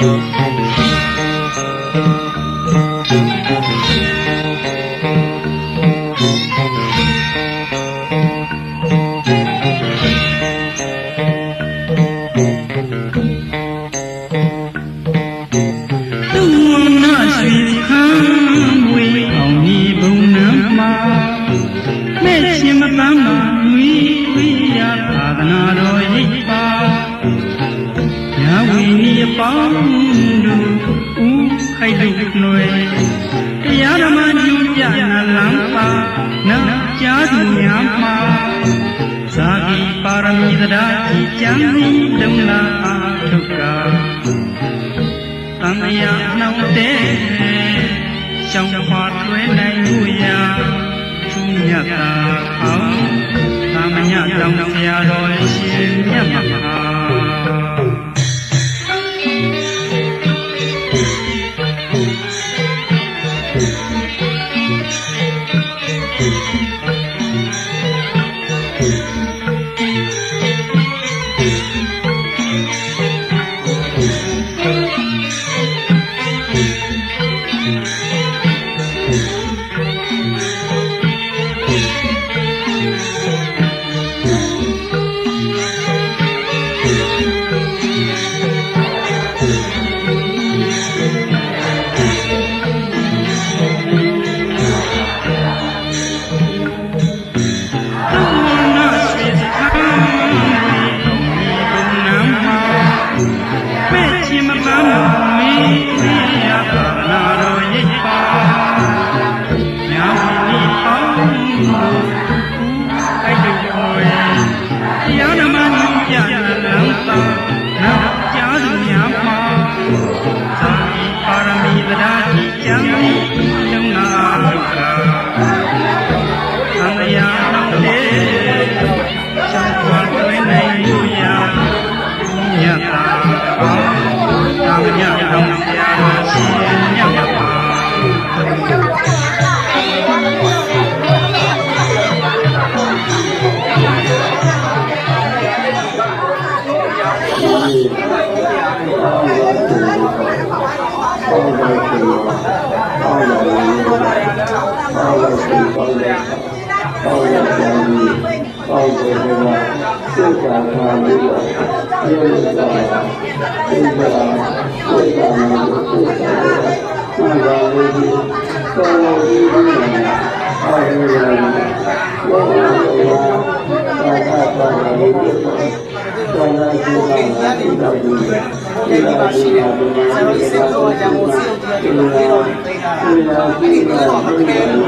you. အပေါင်းတို့ဦးခိုက်တဲ့နှွယ်တရားဓမ္မကျူးပြနာလမ်းပါနာကြားသူများမှာဇာတိပါရမီတရားကြီးကျမ်းပြီးလုံလာအားထုတ်ကာတန်မြာနှောင့်တဲ့ရှောင်းခွာတွဲနိုင်မှုရာသူမြတ်သာအောင်သမညတောင်ဆရာတော်ရှင်မြတ် Và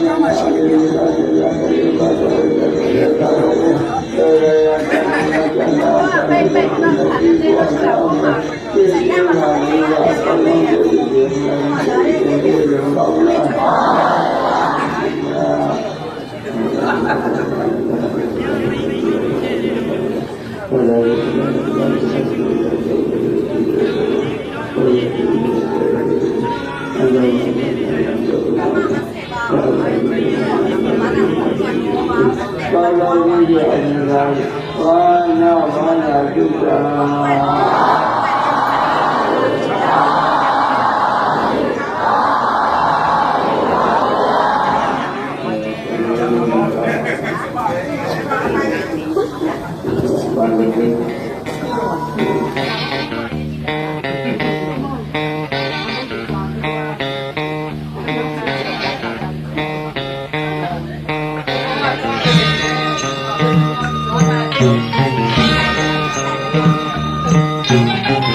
যে আমার সঙ্গে ayuda. Música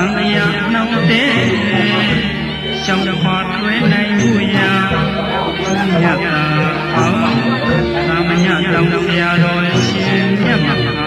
တန်တရားနှောင့်တဲ့ရှောင်းခွာထွဲနိုင်မှုရာမြတ်တာအောင်သာမညတောင်းဆရာတော်ရှင်မြတ်မှာ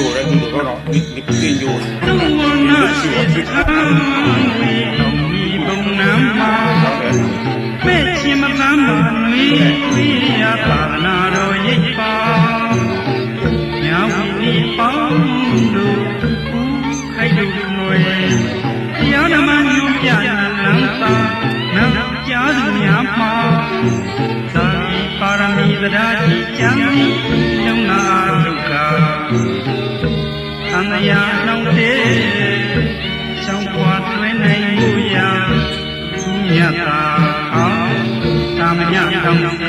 llora, no llora, no, ni, ni llora. Mẹ chim mà ta mà nuôi, nuôi à bà na rồi yết bà. သံဃာနှောင်းတဲ့ရှောင်းပွားတွင်နိုင်မှုရာသူမြတ်တာအောင်သာမညတောင်းဆ